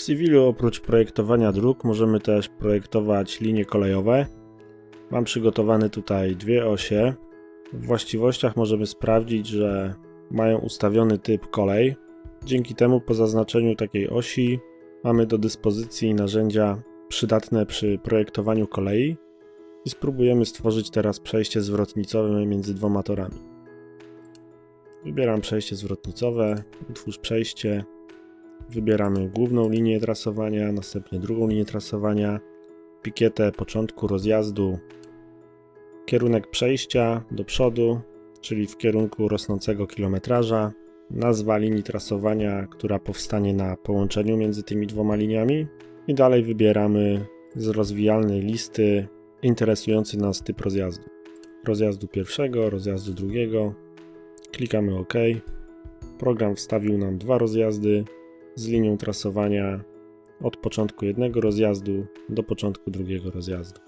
W Civilu oprócz projektowania dróg możemy też projektować linie kolejowe. Mam przygotowane tutaj dwie osie. W właściwościach możemy sprawdzić, że mają ustawiony typ kolej. Dzięki temu po zaznaczeniu takiej osi mamy do dyspozycji narzędzia przydatne przy projektowaniu kolei i spróbujemy stworzyć teraz przejście zwrotnicowe między dwoma torami. Wybieram przejście zwrotnicowe, utwórz przejście, wybieramy główną linię trasowania, następnie drugą linię trasowania, pikietę początku rozjazdu, kierunek przejścia do przodu, czyli w kierunku rosnącego kilometraża, nazwa linii trasowania, która powstanie na połączeniu między tymi dwoma liniami i dalej wybieramy z rozwijalnej listy interesujący nas typ rozjazdu. Rozjazdu pierwszego, rozjazdu drugiego. Klikamy OK. Program wstawił nam dwa rozjazdy z linią trasowania od początku jednego rozjazdu do początku drugiego rozjazdu.